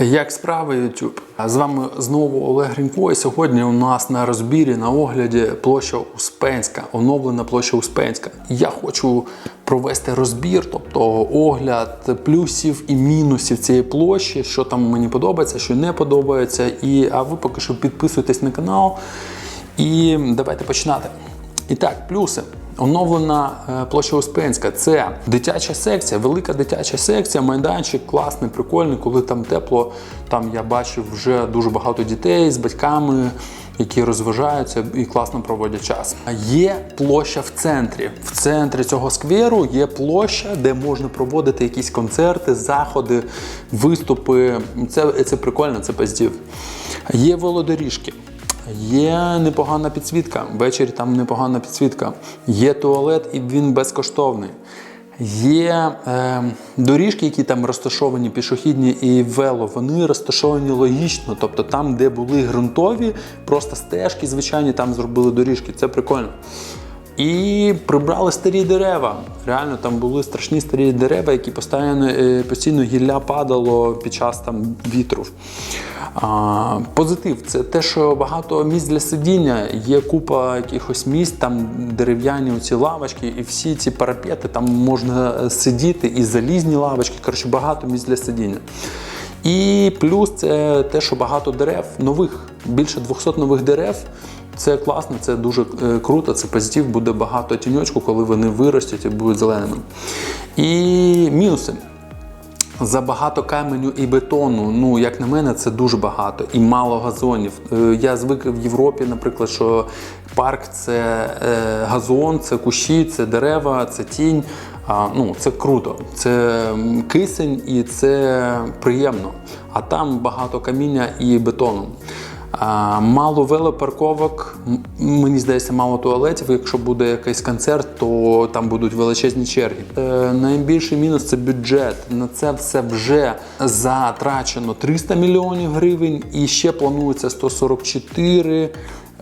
Як справи, YouTube? З вами знову Олег Гринько. І сьогодні у нас на розбірі на огляді площа Успенська, оновлена площа Успенська. Я хочу провести розбір, тобто огляд плюсів і мінусів цієї площі, що там мені подобається, що не подобається. І а ви поки що підписуйтесь на канал. І давайте починати. І так, плюси. Оновлена е, площа Успенська. Це дитяча секція, велика дитяча секція, майданчик класний, прикольний, коли там тепло. Там я бачив вже дуже багато дітей з батьками, які розважаються і класно проводять час. Є площа в центрі. В центрі цього скверу є площа, де можна проводити якісь концерти, заходи, виступи. Це, це прикольно, це поздів. Є велодоріжки. Є непогана підсвітка. Ввечері там непогана підсвітка. Є туалет, і він безкоштовний. Є е, доріжки, які там розташовані, пішохідні і вело, вони розташовані логічно. Тобто там, де були ґрунтові, просто стежки звичайні, там зробили доріжки. Це прикольно. І прибрали старі дерева. Реально там були страшні старі дерева, які постійно, е, постійно гілля падало під час там вітру. А, позитив це те, що багато місць для сидіння, є купа якихось місць, там дерев'яні оці лавочки, і всі ці парапети, там можна сидіти, і залізні лавочки. Коротше, багато місць для сидіння. І плюс це те, що багато дерев, нових, більше 200 нових дерев. Це класно, це дуже е, круто, це позитив, буде багато тіньочку, коли вони виростуть і будуть зеленими. І мінуси. Забагато каменю і бетону, ну як на мене, це дуже багато і мало газонів. Е, Я звик в Європі, наприклад, що парк це е, газон, це кущі, це дерева, це тінь. Ну, це круто, це кисень і це приємно. А там багато каміння і бетону. Мало велопарковок, мені здається, мало туалетів. Якщо буде якийсь концерт, то там будуть величезні черги. Е, найбільший мінус це бюджет. На це все вже затрачено 300 мільйонів гривень, і ще планується 144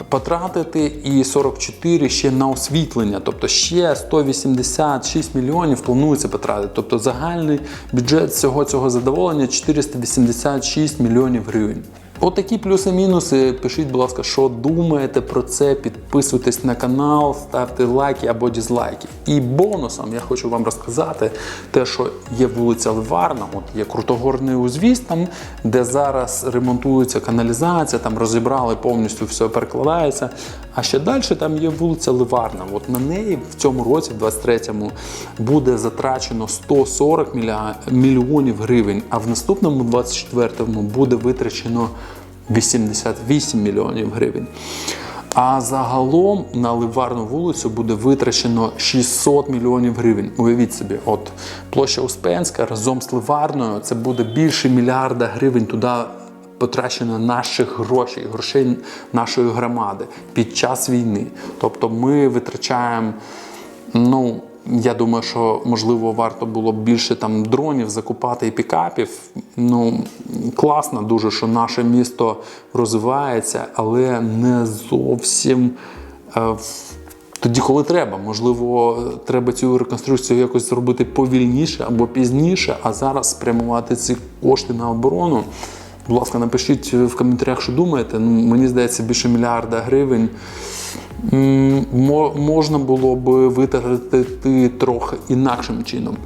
потратити, і 44 ще на освітлення. Тобто ще 186 мільйонів планується потратити. Тобто загальний бюджет всього цього задоволення 486 мільйонів гривень. Отакі плюси-мінуси. Пишіть, будь ласка, що думаєте про це. Підписуйтесь на канал, ставте лайки або дізлайки. І бонусом я хочу вам розказати те, що є вулиця Ливарна, от є крутогорний узвіз, там, де зараз ремонтується каналізація, там розібрали повністю все перекладається. А ще далі там є вулиця Ливарна. От на неї в цьому році, в 23-му, буде затрачено 140 мілья- мільйонів гривень, а в наступному 24-му буде витрачено 88 мільйонів гривень. А загалом на Ливарну вулицю буде витрачено 600 мільйонів гривень. Уявіть собі, от площа Успенська разом з Ливарною це буде більше мільярда гривень туди потрачено наших грошей, грошей нашої громади під час війни. Тобто ми витрачаємо, ну. Я думаю, що можливо варто було б більше там дронів закупати і пікапів. Ну класно дуже, що наше місто розвивається, але не зовсім е, тоді, коли треба. Можливо, треба цю реконструкцію якось зробити повільніше або пізніше, а зараз спрямувати ці кошти на оборону. Будь ласка, напишіть в коментарях, що думаєте. Ну, мені здається, більше мільярда гривень. Можна було б витратити трохи інакшим чином.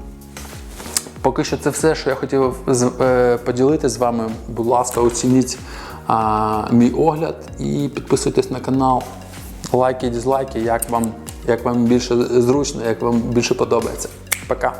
Поки що це все, що я хотів е, поділити з вами. Будь ласка, оцініть а, мій огляд і підписуйтесь на канал. Лайки, дізлайки, як вам, як вам більше зручно, як вам більше подобається. Пока!